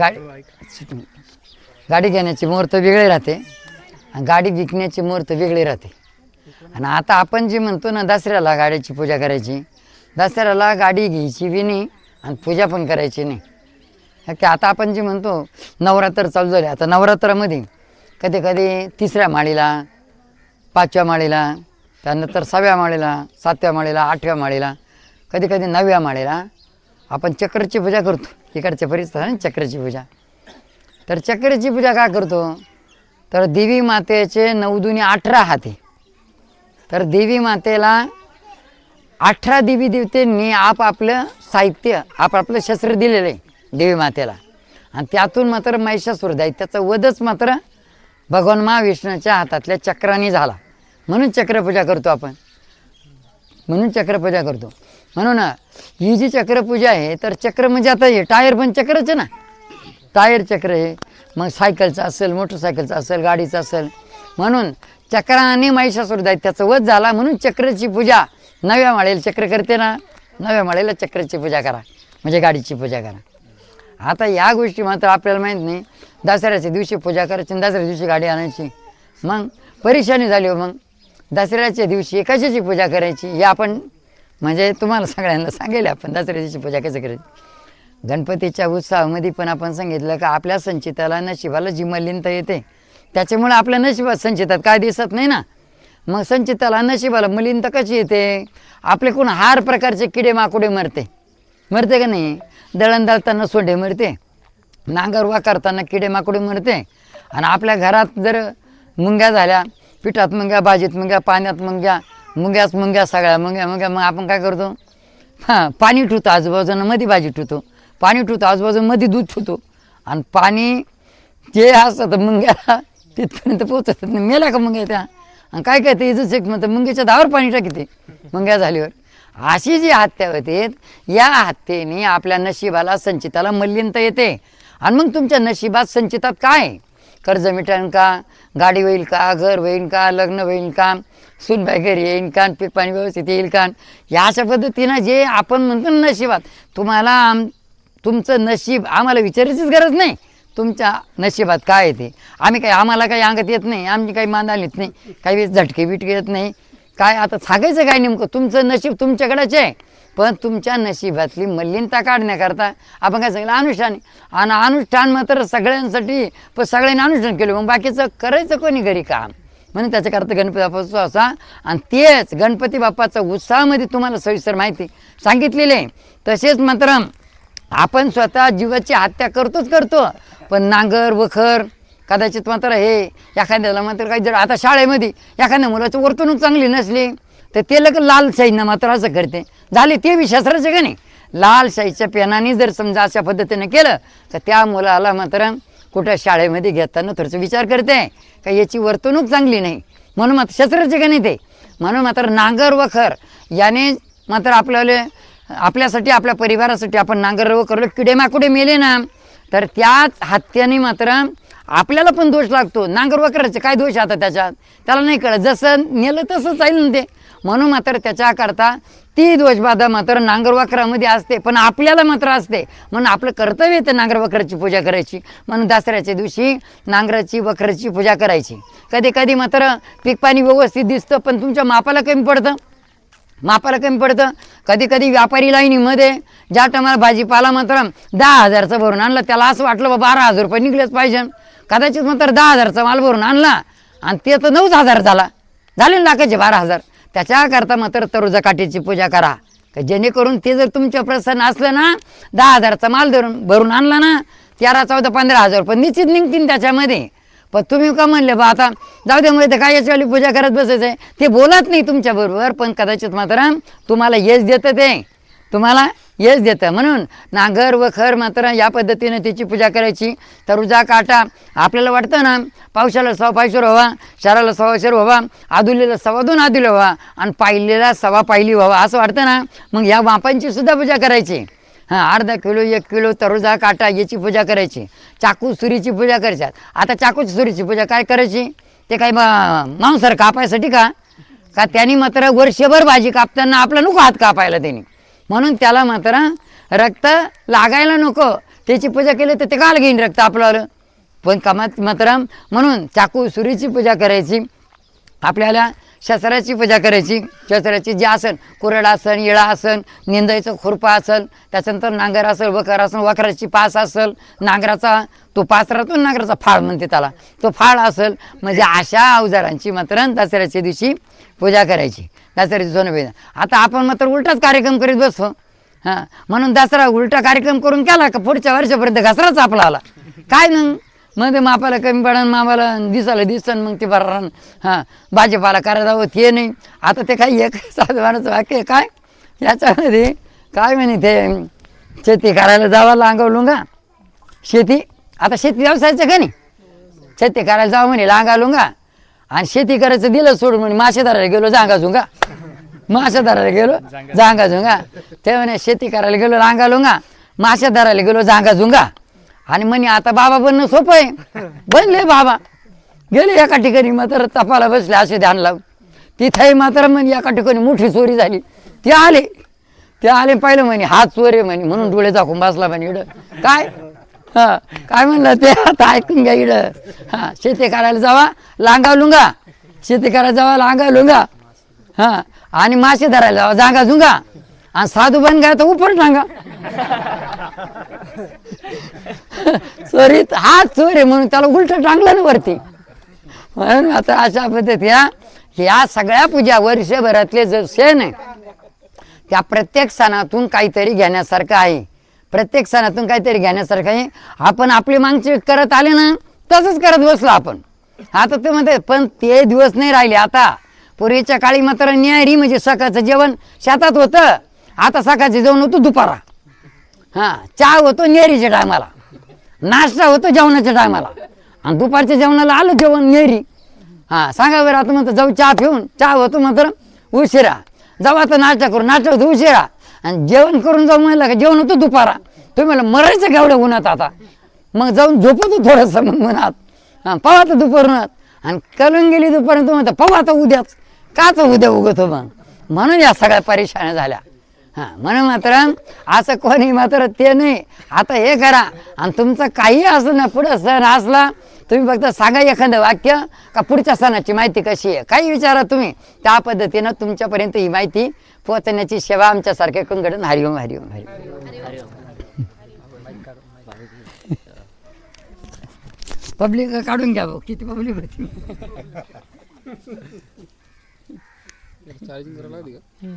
गाडी गाडी घेण्याची मुहूर्त वेगळे राहते आणि गाडी विकण्याची मुहूर्त वेगळी राहते. आणि आता आपण जे म्हणतो ना दसऱ्याला गाड्याची पूजा करायची. दसऱ्याला गाडी घ्यायची बी नाही आणि पूजा पण करायची नाही. की आता आपण जे म्हणतो नवरात्र चालू झाले. आता नवरात्रामध्ये कधी कधी तिसऱ्या माळीला पाचव्या माळीला त्यानंतर सहाव्या माळीला सातव्या माळीला आठव्या माळीला कधी कधी नवव्या माळीला आपण चक्रची पूजा करतो. इकडच्या परिसरात चक्राची पूजा. तर चक्राची पूजा का करतो? तर देवी मातेचे नवदुनी अठरा हात. आहे तर देवी मातेला अठरा देवी देवतेंनी आपापलं साहित्य आपापलं शस्त्र दिलेलं आहे देवी मातेला. आणि त्यातून मात्र महिषासूर त्याचं वधच मात्र भगवान महाविष्णूच्या हातातल्या चक्राने झाला. म्हणून चक्रपूजा करतो आपण. म्हणून चक्रपूजा करतो. म्हणून ही जी चक्रपूजा आहे तर चक्र म्हणजे आता हे टायर पण चक्रच आहे ना. टायर चक्र आहे मग सायकलचं असेल मोटरसायकलचं असेल गाडीचं असेल. म्हणून चक्राने महिषासूर दैत्याचा वध झाला म्हणून चक्राची पूजा नव्या माळेला चक्र करते ना. नव्या माळेला चक्राची पूजा करा. म्हणजे गाडीची पूजा करा. आता या गोष्टी मात्र आपल्याला माहीत नाही. दसऱ्याच्या दिवशी पूजा करायची दसऱ्या दिवशी गाडी आणायची. मग परेशानी झाली हो मग. दसऱ्याच्या दिवशी कशाची पूजा करायची हे आपण म्हणजे तुम्हाला सगळ्यांना सांगेल आपण दसऱ्याची पूजा कसं करायची? गणपतीच्या उत्सवामध्ये पण आपण सांगितलं का आपल्या संचिताला नशिबाला जी मलिनता येते त्याच्यामुळे आपल्या नशिबात संचितात काय दिसत नाही ना? मग संचिताला नशिबाला मलिनता कशी येते? आपल्याकडून हार प्रकारचे किडे माकुडे मरते. मरते का नाही? दळण दळताना सोंडे मरते. नांगर वाकारताना किडे माकुडे मरते. आणि आपल्या घरात जर मुंग्या झाल्या पिठात मुंग्या भाजीत मुंग्या पाण्यात मुंग्या मुंग्याच मुंग्या सगळ्या मुंग्या मुंग्या. मग आपण काय करतो? हां पाणी ठुतो आजूबाजूनं मध्ये भाजी ठुतो पाणी ठुतो आजूबाजून मध्ये दूध ठुतो आणि पाणी जे असतं तर मुंग्याला तिथपर्यंत पोचत नाही. मेला का मुंग्या त्या? आणि काय काय ते इजूच एक म्हणतं मुंग्याच्या दावर पाणी टाकते मुंग्या झाल्यावर. अशी जी हत्या होते या हत्येने आपल्या नशिबाला संचिताला मल्लिंत येते. आणि मग तुमच्या नशिबात संचितात काय? कर्ज मिटेल का? गाडी होईल का? घर होईल का? लग्न होईल का? सून घरी येईल कान पीक पाणी व्यवस्थित येईल कान. या अशा पद्धतीनं जे आपण म्हणतो ना नशिबात तुम्हाला आम तुमचं नशीब आम्हाला विचारायचीच गरज नाही. तुमच्या नशिबात काय येते आम्ही काही आम्हाला काही अंगात येत नाही आमची काही मांदाल येत नाही काही वेळेस झटके बिटके येत नाही. काय आता सांगायचं काय नेमकं? तुमचं नशीब तुमच्याकडेच आहे. पण तुमच्या नशिबातली मलिनता काढण्याकरता आपण काय सांगितलं अनुष्ठान आणि अनुष्ठान मात्र सगळ्यांसाठी पण सगळ्यांनी अनुष्ठान केलं मग बाकीचं करायचं कोणी घरी काम? म्हणून त्याच्याकरता गणपती बाप्पाचा असा. आणि तेच गणपती बाप्पाचा उत्साहामध्ये तुम्हाला सविस्तर माहिती सांगितलेले तसेच मात्र आपण स्वतः जीवाची हत्या करतोच करतो. पण नांगर वखर कदाचित मात्र हे एखाद्याला मात्र काही जर आता शाळेमध्ये एखाद्या मुलाची वर्तणूक चांगली नसली तर ते लग लालशाहीनं मात्र असं करते. झाले ते बी का नाही? लालशाहीच्या पेनाने जर समजा अशा पद्धतीने केलं तर त्या मुलाला मात्र कुठं शाळेमध्ये घेताना थोडंसं विचार करते. का याची वर्तणूक चांगली नाही. म्हणून मात्र शस्त्राचे नाही ते. म्हणून मात्र नांगर वखर याने मात्र आपल्याला आपल्यासाठी आपल्या परिवारासाठी आपण नांगर व करलो किडे माकुडे मेले ना. तर त्याच हत्याने मात्र आपल्याला पण दोष लागतो. नांगरवकराचे काय दोष आता त्याच्यात? त्याला नाही कळत. जसं नेलं तसं जाईल ना ते. म्हणून मात्र त्याच्याकरता ती दोषबाधा मात्र नांगर वखरामध्ये असते. पण आपल्याला मात्र असते. म्हणून आपलं कर्तव्य ते नांगर वखराची पूजा करायची. म्हणून दसऱ्याच्या दिवशी नांगराची वखराची पूजा करायची. कधी कधी मात्र पीक पाणी व्यवस्थित दिसतं पण तुमच्या मापाला कमी पडतं. मापाला कमी पडतं. कधी कधी व्यापारी लाईनीमध्ये ज्या टायमाला भाजीपाला मात्र दहा हजारचा भरून आणला त्याला असं वाटलं बा बारा हजार रुपये निघलेच पाहिजे. कदाचित मात्र दहा हजारचा माल भरून आणला आणि ते तर नऊच हजार झाला. झाले ना लाखाचे बारा हजार. त्याच्याकरता मात्र तरुजा काठीची पूजा करा. का जेणेकरून ते जर तुमच्या प्रसन्न असलं ना दहा हजारचा माल धरून भरून आणला ना तेरा चौदा पंधरा हजार रुपये निश्चित निघतील त्याच्यामध्ये. पण तुम्ही का म्हणले बा आता जाऊ दे माहिती काय याच्यावाली पूजा करत बसायचं आहे? ते बोलत नाही तुमच्याबरोबर पण कदाचित मात्र तुम्हाला यश देतं ते. तुम्हाला यश देतं म्हणून नांगर व खर मात्र या पद्धतीने त्याची पूजा करायची. तरुजा काटा आपल्याला वाटतं ना पावसाला सव्वा पायशूर व्हावा शराला सव्वाशर व्हावा आदुलीला सवा दोन आदुले व्हावा आणि पाहिलेला सवा पाहिली व्हावा असं वाटतं ना मग या बापांची सुद्धा पूजा करायची. हां अर्धा किलो एक किलो तरुजा काटा याची पूजा करायची. चाकू सुरीची पूजा करायच्यात. आता चाकू सुरीची पूजा काय करायची? ते काय मांसर कापायसाठी का? का त्यांनी मात्र वर्षभर भाजी कापताना आपला नको हात कापायला त्यांनी. म्हणून त्याला मात्र रक्त लागायला नको. त्याची पूजा केली तर ते काल घेईन रक्त आपलं पण कामात मात्र म्हणून चाकू सुरीची पूजा करायची. आपल्याला शस्त्राची पूजा करायची. शस्त्राची जे आसन कुरड आसन इळा आसन निंदायचं खुरपा असेल त्याच्यानंतर नांगर असेल वकर असेल वखराची पास असेल नांगराचा तो पासरातून राहतो नांगराचा फाळ म्हणते त्याला. तो फाळ असेल म्हणजे अशा अवजारांची मात्र दसऱ्याच्या दिवशी पूजा करायची. दसऱ्याची सोनं पूजा आता आपण मात्र उलटाच कार्यक्रम करीत बसतो. हां. म्हणून दसरा उलटा कार्यक्रम करून केला का पुढच्या वर्षापर्यंत घसराच आपला आला. काय मग? मध्ये मापाला कमी पडन मामाला दिसायला दिसन मग ते बरं हां. भाजीपाला करायला हवं ते नाही. आता ते काही एक साधवानाचं वाक्य आहे. काय? याच्यामध्ये काय म्हणे ते? शेती करायला जावा लांगाव लुंगा. शेती? आता शेती व्यवसायाचं का नाही? शेती करायला जावं म्हणे लांगा लुंगा. आणि शेती करायचं दिलं सोडून म्हणे मासेदाराला गेलो जांगा झुंगा मासेदाराला गेलो जांगा झुंगा ते म्हणे शेती करायला गेलो रांगा लुंगा मासे गेलो जांगा झुंगा आणि म्हणे आता बाबा बनणं सोपं आहे. बनले बाबा. गेले एका ठिकाणी मात्र तपाला बसले असे ध्यान लावून. तिथेही मात्र म्हणे एका ठिकाणी मोठी चोरी झाली. ते आले. ते आले पाहिलं म्हणे हात चोर आहे म्हणे म्हणून डोळे दाखवून बसला म्हणे इडं काय? हा काय म्हणलं ते? आता ऐकून घ्या इकडं. हा शेती करायला जावा लांगा लुंगा. शेती करायला जावा लांगा लुंगा. हा आणि मासे धरायला जावा जांगा झुंगा. आणि साधू बन गाय तर उपर टांगा चोरीत हा चोर आहे म्हणून त्याला उलट टांगलं ना वरती. म्हणून आता अशा पद्धती या सगळ्या पूजा वर्षभरातले जर सण आहे त्या प्रत्येक सणातून काहीतरी घेण्यासारखं आहे. प्रत्येक सणातून काहीतरी घेण्यासारखं आहे. आपण आपली मागची करत आले ना तसंच करत बसलो आपण. आता ते म्हणते पण ते दिवस नाही राहिले आता. पूर्वीच्या काळी मात्र न्यारी म्हणजे सकाळचं जेवण शेतात होतं. आता सकाळचं जेवण होतं दुपारा. हां चहा होतो नेहरीच्या टायमाला. नाश्ता होतो जेवणाच्या टायमाला. आणि दुपारच्या जेवणाला आलं जेवण नेहरी हां सांगा बरं आता म्हणतो जाऊ चहा पिऊन. चहा होतो मात्र उशिरा. जाऊ आता नाश्ता करू. नाश्ता होतो उशिरा. आणि जेवण करून जाऊ म्हणलं का? जेवण होतं दुपारा. तुम्ही म्हणलं मरायचं गावडं उन्हात आता. मग जाऊन झोपतो थोडंसं मग उन्हात. हां पाहू आणि कलून गेली दुपारपर्यंत म्हणतो पाहू आता उद्याच. काच उद्या उगवतो मग? म्हणून या सगळ्या परेशान्या झाल्या. हां म्हणून मात्र असं कोणी मात्र ते नाही. आता हे करा. आणि तुमचं काही असं ना पुढं सण असला तुम्ही फक्त सांगा एखादं वाक्य का पुढच्या सणाची माहिती कशी आहे? काही विचारा तुम्ही. त्या पद्धतीनं तुमच्यापर्यंत ही माहिती पोहोचण्याची सेवा आमच्यासारख्या घडून हरिओम हरिओम हरिओम पब्लिक काढून घ्या भाऊ किती पब्लिक होती. चार्जिंग करायला